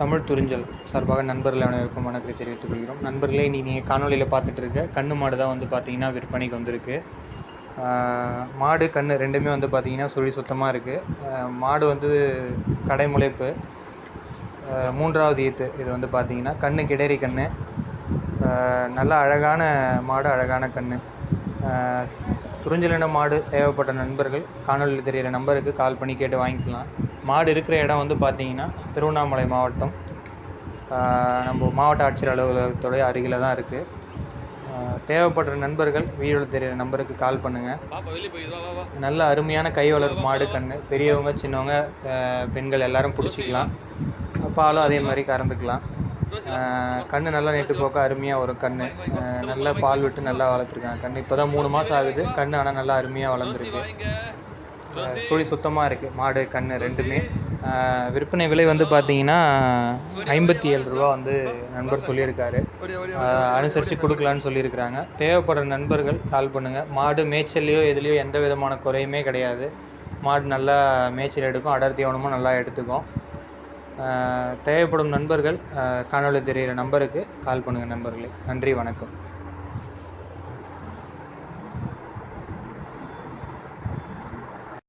தமிழ் துறிஞ்சல் சார்பாக நண்பர்கள் அனைவருக்கும் வணக்கத்தை தெரிவித்துக் கொள்கிறோம். நண்பர்களே நீ நீங்கள் காணொலியில் பார்த்துட்டு இருக்க கண்ணு மாடு தான் வந்து பார்த்தீங்கன்னா விற்பனைக்கு வந்திருக்கு. மாடு கண் ரெண்டுமே வந்து பார்த்திங்கன்னா சுழி சுத்தமாக இருக்குது மாடு வந்து கடை முளைப்பு. மூன்றாவது ஈத்து இது வந்து பார்த்திங்கன்னா கண்ணு கிடேரி கண்ணு. நல்ல அழகான மாடு அழகான கண்ணு. துறிஞ்சலின மாடு தேவைப்பட்ட நண்பர்கள் காணொலியில் தெரியிற நம்பருக்கு கால் பண்ணி கேட்டு வாங்கிக்கலாம். மாடு இருக்கிற இடம் வந்து பார்த்தீங்கன்னா திருவண்ணாமலை மாவட்டம். நம்ம மாவட்ட ஆட்சியர் அலுவலகத்துடைய அருகில் தான் இருக்குது தேவைப்படுற நண்பர்கள் வீடியோவில் தெரியிற நம்பருக்கு கால் பண்ணுங்கள் நல்ல அருமையான கை வளர்ப்பு மாடு கண்ணு. பெரியவங்க சின்னவங்க பெண்கள் எல்லாரும் பிடிச்சிக்கலாம். பாலும் அதே மாதிரி கறந்துக்கலாம். கண்ணு நல்லா நெட்டு போக்க அருமையாக வரும் கண்ணு. ஆஹ் நல்லா பால் விட்டு நல்லா வளர்த்துருக்காங்க. கண்ணு இப்போ தான் மூணு மாதம் ஆகுது. கண்ணு ஆனால் நல்லா அருமையாக வளர்ந்துருக்கு. சுழி சுத்தமாக இருக்குது மாடு கண்ணு ரெண்டுமே. விற்பனை விலை வந்து பார்த்தீங்கன்னா ஐம்பத்தி ஏழு ரூபா வந்து நண்பர் சொல்லியிருக்காரு. அனுசரித்து கொடுக்கலான்னு சொல்லியிருக்கிறாங்க. தேவைப்படுற நண்பர்கள் கால் பண்ணுங்கள் மாடு மேய்ச்சல்லையோ எதுலேயோ எந்த விதமான குறையுமே கிடையாது. மாடு நல்லா மேய்ச்சல் எடுக்கும். அடர் தீவனமும் நல்லா எடுத்துக்கும். தேவைப்படும் நண்பர்கள் காணொளி தெரிகிற நம்பருக்கு கால் பண்ணுங்கள் நண்பர்களே. நன்றி வணக்கம்.